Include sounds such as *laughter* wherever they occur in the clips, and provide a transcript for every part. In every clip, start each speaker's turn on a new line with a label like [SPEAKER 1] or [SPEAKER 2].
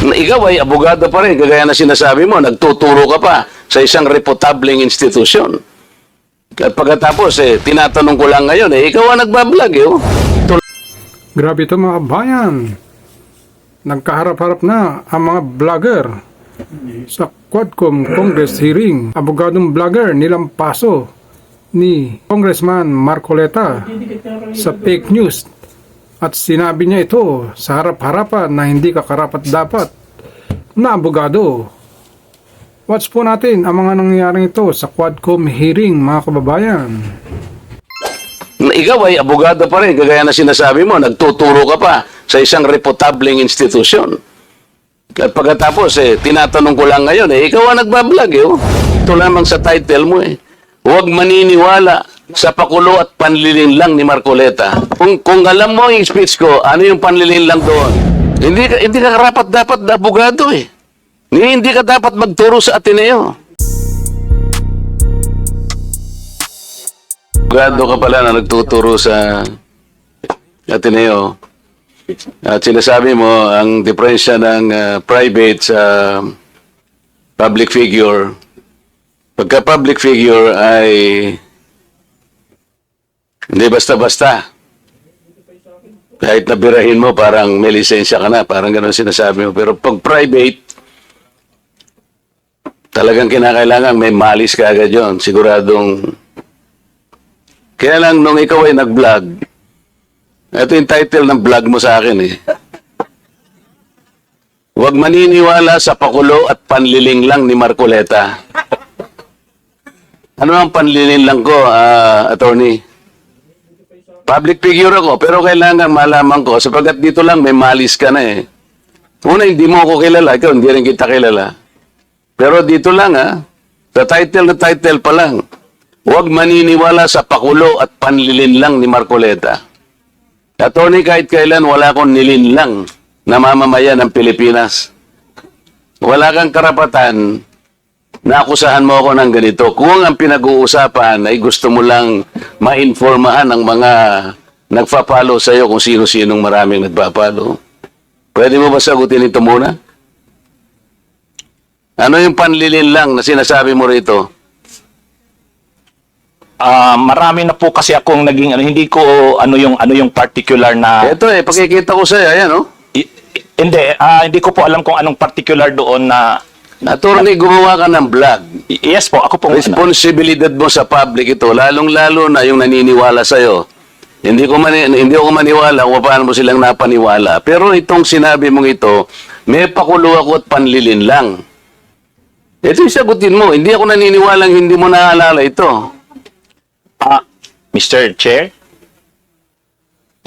[SPEAKER 1] Na Ikaw ay abogado pa rin, kagaya na sinasabi mo, nagtuturo ka pa sa isang reputabling institusyon. At pagkatapos, eh, tinatanong ko lang ngayon, eh, ikaw ang nagbablog, eh. oh.
[SPEAKER 2] Grabe ito mga bayan. Nagkaharap-harap na ang mga vlogger sa Quadcom Congress hearing. Abogadong vlogger nilang paso ni Congressman Marcoleta sa fake news at sinabi niya ito sa harap-harapan na hindi kakarapat dapat na abogado. Watch po natin ang mga nangyaring ito sa Quadcom hearing mga kababayan.
[SPEAKER 1] Na Ikaw ay abogado pa rin, kagaya na sinasabi mo, nagtuturo ka pa sa isang reputabling institusyon. At pagkatapos, eh, tinatanong ko lang ngayon, eh, ikaw ang nagbablog, eh. oh. Ito lamang sa title mo, eh. Huwag maniniwala sa pakulo at panlilin lang ni Marcoleta. Kung, kung alam mo yung speech ko, ano yung panlilin lang doon? Hindi hindi ka karapat dapat na abogado, eh. Hindi ka dapat magturo sa Ateneo. Abogado ka pala na nagtuturo sa Ateneo. At sinasabi mo, ang diferensya ng ah, private sa public figure, pagka public figure ay hindi basta-basta. Kahit nabirahin mo, parang may lisensya ka na, parang ganun sinasabi mo. Pero pag private, talagang kinakailangan may malis ka agad yun. Siguradong kaya lang nung ikaw ay nag-vlog, ito yung title ng vlog mo sa akin eh. Huwag maniniwala sa pakulo at panliling lang ni Marcoleta. Ano ang panliling lang ko, ah, attorney? Public figure ako, pero kailangan malaman ko, sapagkat dito lang may malis ka na eh. Una, hindi mo ako kilala, ikaw hindi rin kita kilala. Pero dito lang ah, sa title na title pa lang, huwag maniniwala sa pakulo at panlilin lang ni Marcoleta. Attorney, kahit kailan wala akong nilinlang na mamamayan ng Pilipinas. Wala kang karapatan na akusahan mo ako ng ganito. Kung ang pinag-uusapan ay gusto mo lang ma-informahan ang mga nagpa-follow sa iyo kung sino-sinong maraming nagpa-follow. Pwede mo ba sagutin ito muna? Ano yung panlilin lang na sinasabi mo rito?
[SPEAKER 3] Ah, marami na po kasi akong naging ano hindi ko ano yung ano yung particular na
[SPEAKER 1] Ito eh, pakikita ko sa'yo, ayan oh.
[SPEAKER 3] I- hindi ah, hindi ko po alam kung anong particular doon na
[SPEAKER 1] Attorney, gumawa ka ng vlog.
[SPEAKER 3] Yes po ako po
[SPEAKER 1] Responsibilidad mo sa public ito, lalong-lalo na yung naniniwala sa'yo. Hindi ko mani, hindi ako maniwala kung paano mo silang napaniwala. Pero itong sinabi mong ito, may pakulo ako at panlilin lang. Ito yung sagutin mo. Hindi ako naniniwalang hindi mo naalala ito.
[SPEAKER 3] Ah, Mr. Chair?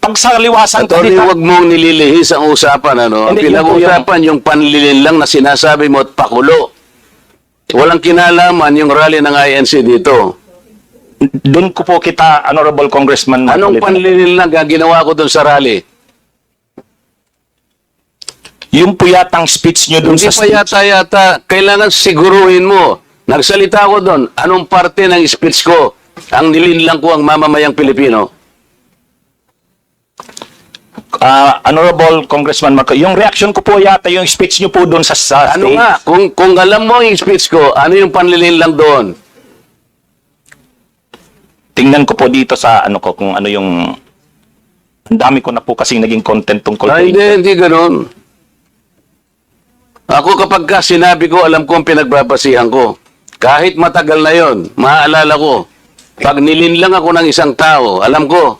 [SPEAKER 3] pag sa liwasan kasi-
[SPEAKER 1] huwag mong nililihis ang usapan. Ano? Ang
[SPEAKER 3] Hindi, yun po
[SPEAKER 1] pinag-usapan, yung panlilin lang na sinasabi mo at pakulo. Walang kinalaman yung rally ng INC dito.
[SPEAKER 3] doon ko po kita, Honorable Congressman
[SPEAKER 1] Anong
[SPEAKER 3] Marcoleta.
[SPEAKER 1] panlilin lang ang ginawa ko doon sa rally?
[SPEAKER 3] Yung po yatang speech nyo doon
[SPEAKER 1] Hindi
[SPEAKER 3] sa
[SPEAKER 1] pa
[SPEAKER 3] speech.
[SPEAKER 1] yata-yata, kailangan siguruhin mo. Nagsalita ko doon, anong parte ng speech ko ang nilinlang ko ang mamamayang Pilipino?
[SPEAKER 3] Ah, Honorable Congressman Marco, yung reaction ko po yata yung speech nyo po doon sa, sa
[SPEAKER 1] Ano
[SPEAKER 3] stage.
[SPEAKER 1] nga, kung, kung alam mo yung speech ko, ano yung panlilinlang doon?
[SPEAKER 3] Tingnan ko po dito sa ano ko kung ano yung ang dami ko na po kasing naging content tungkol
[SPEAKER 1] Ah,
[SPEAKER 3] kay-
[SPEAKER 1] hindi, hindi ganun. Ako kapag ka sinabi ko, alam ko ang pinagbabasihan ko. Kahit matagal na yon, maaalala ko. Pag nilinlang ako ng isang tao, alam ko.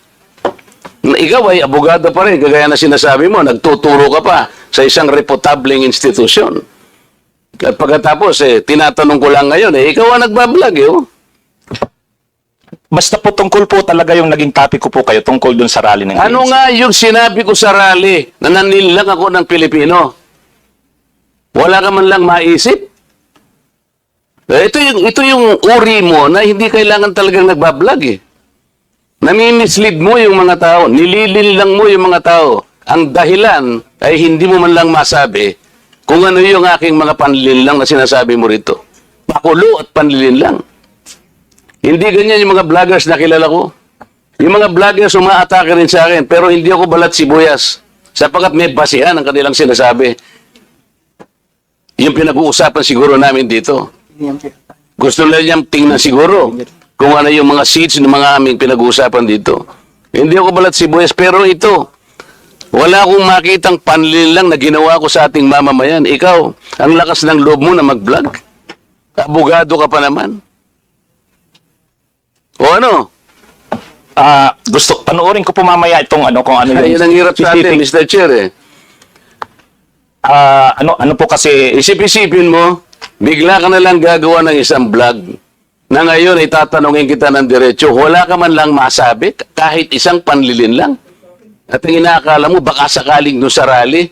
[SPEAKER 1] Na Ikaw ay abogado pa rin, kagaya na sinasabi mo, nagtuturo ka pa sa isang reputabling institusyon. At pagkatapos, eh, tinatanong ko lang ngayon, eh, ikaw ang nagbablog, eh, oh.
[SPEAKER 3] Basta po tungkol po talaga yung naging topic ko po kayo tungkol dun sa rally ng
[SPEAKER 1] Ano
[SPEAKER 3] ANC.
[SPEAKER 1] nga yung sinabi ko sa rally na nanilang ako ng Pilipino? Wala ka man lang maisip? Eh, Ito yung, ito yung uri mo na hindi kailangan talagang nagbablog eh. Nami-mislead mo yung mga tao, nililin lang mo yung mga tao. Ang dahilan ay hindi mo man lang masabi kung ano yung aking mga panlilin lang na sinasabi mo rito. Pakulo at panlilin lang. Hindi ganyan yung mga vloggers na kilala ko. Yung mga vloggers umaatake rin sa akin, pero hindi ako balat sibuyas. Sapagkat may basihan ang kanilang sinasabi. Yung pinag-uusapan siguro namin dito. Gusto lang niyang tingnan siguro kung ano yung mga seeds ng mga aming pinag-uusapan dito. Hindi ako balat sibuyas, pero ito, wala akong makitang panlin lang na ginawa ko sa ating mamamayan. Ikaw, ang lakas ng loob mo na mag-vlog. Abogado ka pa naman. O ano?
[SPEAKER 3] Ah, gusto panoorin ko po mamaya itong ano kung ano
[SPEAKER 1] Ay,
[SPEAKER 3] yung
[SPEAKER 1] yun ang hirap sa atin,
[SPEAKER 3] specific-
[SPEAKER 1] Mr. Chair eh.
[SPEAKER 3] Ah, ano ano po kasi
[SPEAKER 1] Isip-isipin mo, bigla ka na lang gagawa ng isang vlog na ngayon ay tatanungin kita ng diretso, wala ka man lang masabi, kahit isang panlilin lang. At ang inaakala mo, baka sakaling doon sa rally.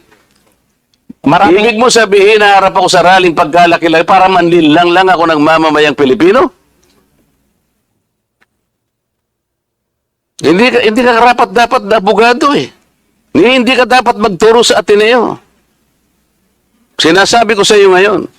[SPEAKER 3] maraming
[SPEAKER 1] Ibig mo sabihin, naharap ako sa rallying pagkalaki-laki para manlilang lang ako ng mamamayang Pilipino? Hindi hindi ka karapat dapat na abogado eh. Ni- Hindi ka dapat magturo sa Ateneo. Sinasabi ko sa iyo ngayon.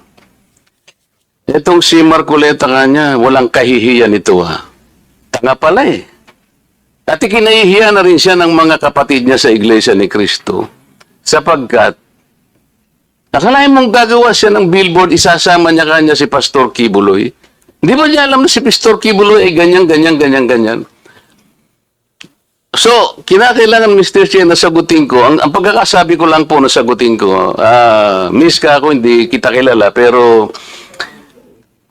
[SPEAKER 1] Itong si Marcoleta kanya, walang kahihiyan ito ha. Tanga pala eh. At ikinahihiya na rin siya ng mga kapatid niya sa Iglesia ni Cristo sapagkat Akalain mong gagawa siya ng billboard, isasama niya kanya si Pastor Kibuloy. Hindi ba niya alam na si Pastor Kibuloy ay ganyan, ganyan, ganyan, ganyan? So, kinakailangan, Mr. Chair, na sagutin ko. Ang, ang pagkakasabi ko lang po na sagutin ko, ah, miss ka ako, hindi kita kilala, pero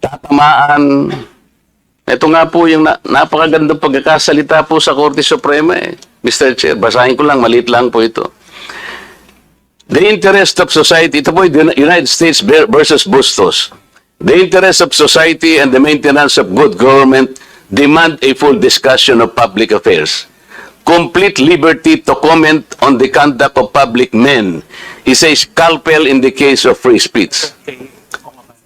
[SPEAKER 1] tatamaan. Ito nga po yung na, napakagandang pagkakasalita po sa Korte Suprema eh. Mr. Chair, basahin ko lang, maliit lang po ito. The interest of society, ito po United States versus Bustos. The interest of society and the maintenance of good government demand a full discussion of public affairs. Complete liberty to comment on the conduct of public men is a scalpel in the case of free speech.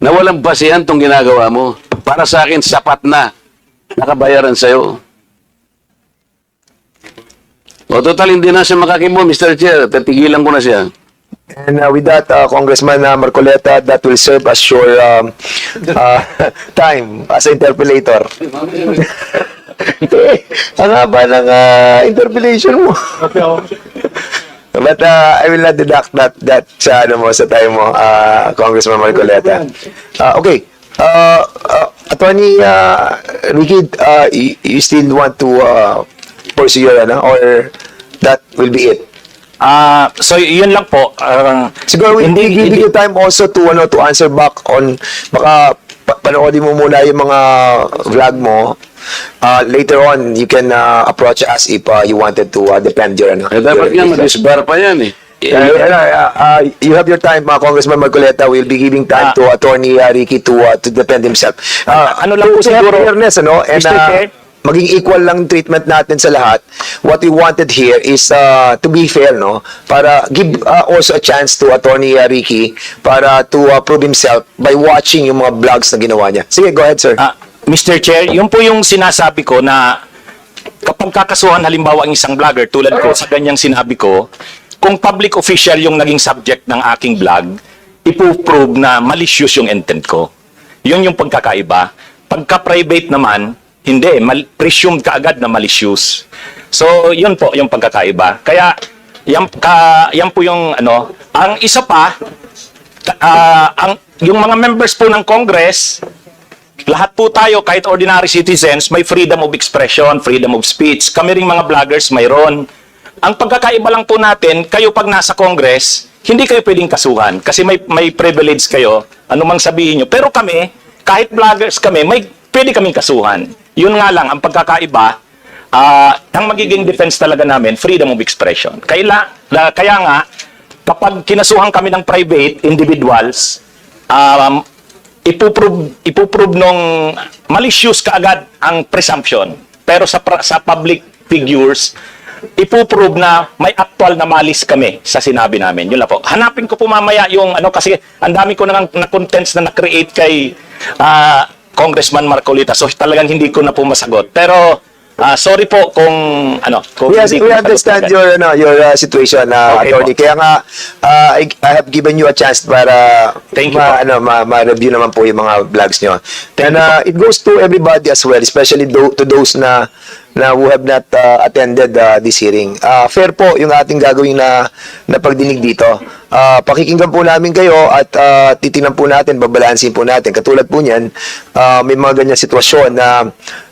[SPEAKER 1] na walang basihan tong ginagawa mo. Para sa akin, sapat na. Nakabayaran sa'yo. O total, hindi na siya makakibo, Mr. Chair. Tatigilan ko na siya.
[SPEAKER 4] And uh, with that, uh, Congressman uh, Marcoleta, that will serve as your um, uh, *laughs* time as interpolator. *laughs* Ang haba ng uh, interpolation mo. *laughs* But uh, I will not deduct that that sa ano mo sa time mo, uh, Congressman Marcoleta. Uh, okay. Uh, uh, Attorney uh, Ricky, uh, you, you still want to uh, pursue your ano or that will be it?
[SPEAKER 3] Ah, so yun lang po. Ah,
[SPEAKER 4] Siguro we,
[SPEAKER 3] hindi,
[SPEAKER 4] give
[SPEAKER 3] hindi-
[SPEAKER 4] you time also to ano to answer back on baka pa- panoodin mo muna yung mga vlog mo. Uh, later on, you can uh, approach us if uh, you wanted to uh, defend your ano.
[SPEAKER 1] Eh, dapat nga,
[SPEAKER 4] your-
[SPEAKER 1] madisbar pa yan eh.
[SPEAKER 4] Uh, uh, uh, you have your time, uh, Congressman Marcoleta. We'll be giving time
[SPEAKER 3] Ah.
[SPEAKER 4] to Attorney uh, Ricky to uh, to defend himself. Uh,
[SPEAKER 3] Ano lang
[SPEAKER 4] to-
[SPEAKER 3] po
[SPEAKER 4] to have
[SPEAKER 3] siguro,
[SPEAKER 4] fairness, ano, and
[SPEAKER 3] Mr.
[SPEAKER 4] uh,
[SPEAKER 3] Chair?
[SPEAKER 4] maging equal lang treatment natin sa lahat. What we wanted here is uh, to be fair, no? Para give uh, also a chance to Attorney uh, Ricky para to uh, prove himself by watching yung mga vlogs na ginawa niya. Sige, go ahead, sir.
[SPEAKER 3] Ah, Mr. Chair, yun po yung sinasabi ko na kapag kakasuhan halimbawa ang isang vlogger tulad ko sa ganyang sinabi ko, kung public official yung naging subject ng aking vlog, ipoprove na malicious yung intent ko. Yun yung pagkakaiba. Pagka-private naman, hindi, mal- presumed ka agad na malicious. So, yun po yung pagkakaiba. Kaya, yan, ka, yan po yung ano, ang isa pa, ah, ang, yung mga members po ng Congress, lahat po tayo, kahit ordinary citizens, may freedom of expression, freedom of speech. Kami ring mga vloggers, mayroon. Ang pagkakaiba lang po natin, kayo pag nasa Congress, hindi kayo pwedeng kasuhan kasi may, may privilege kayo, anumang sabihin nyo. Pero kami, kahit vloggers kami, may pwede kaming kasuhan. Yun nga lang, ang pagkakaiba, ah, ang magiging defense talaga namin, freedom of expression. Kaya, la- kaya nga, kapag kinasuhan kami ng private individuals, um, ipuprove, ipuprove nung malicious kaagad ang presumption. Pero sa, sa public figures, ipuprove na may actual na malis kami sa sinabi namin. Yun lang po. Hanapin ko po mamaya yung ano kasi ang dami ko nang na contents na na-create kay ah, Congressman Marcolita. So talagang hindi ko na po masagot. Pero ah, sorry po kung ano, kung
[SPEAKER 4] we,
[SPEAKER 3] hindi ko
[SPEAKER 4] we
[SPEAKER 3] nasagot
[SPEAKER 4] understand
[SPEAKER 3] agad.
[SPEAKER 4] your ano, your uh, situation, uh,
[SPEAKER 3] Okay
[SPEAKER 4] attorney.
[SPEAKER 3] po.
[SPEAKER 4] Kaya nga uh, I, I have given you a chance para
[SPEAKER 3] Thank you
[SPEAKER 4] ma,
[SPEAKER 3] po.
[SPEAKER 4] ano, ma, ma-review naman po yung mga vlogs nyo.
[SPEAKER 3] Thank
[SPEAKER 4] And
[SPEAKER 3] you
[SPEAKER 4] uh, it goes to everybody as well, especially tho- to those na na who have not uh, attended uh, this hearing. Uh, fair po yung ating gagawin na, na pagdinig dito. Uh, pakikinggan po namin kayo at uh, titingnan po natin, babalansin po natin. Katulad po niyan, uh, may mga ganyan sitwasyon na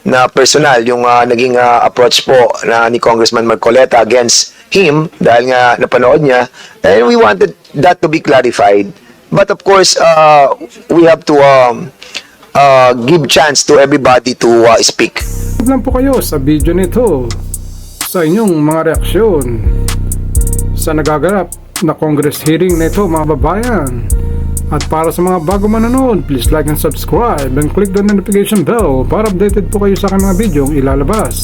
[SPEAKER 4] na personal yung uh, naging uh, approach po na ni Congressman Marcoleta against him dahil nga napanood niya and we wanted that to be clarified but of course uh, we have to um, uh, give chance to everybody to uh, speak
[SPEAKER 2] Huwag lang po kayo sa video nito sa inyong mga reaksyon sa nagaganap na Congress hearing na ito mga babayan. At para sa mga bago manonood, please like and subscribe and click the notification bell para updated po kayo sa aking mga video ilalabas.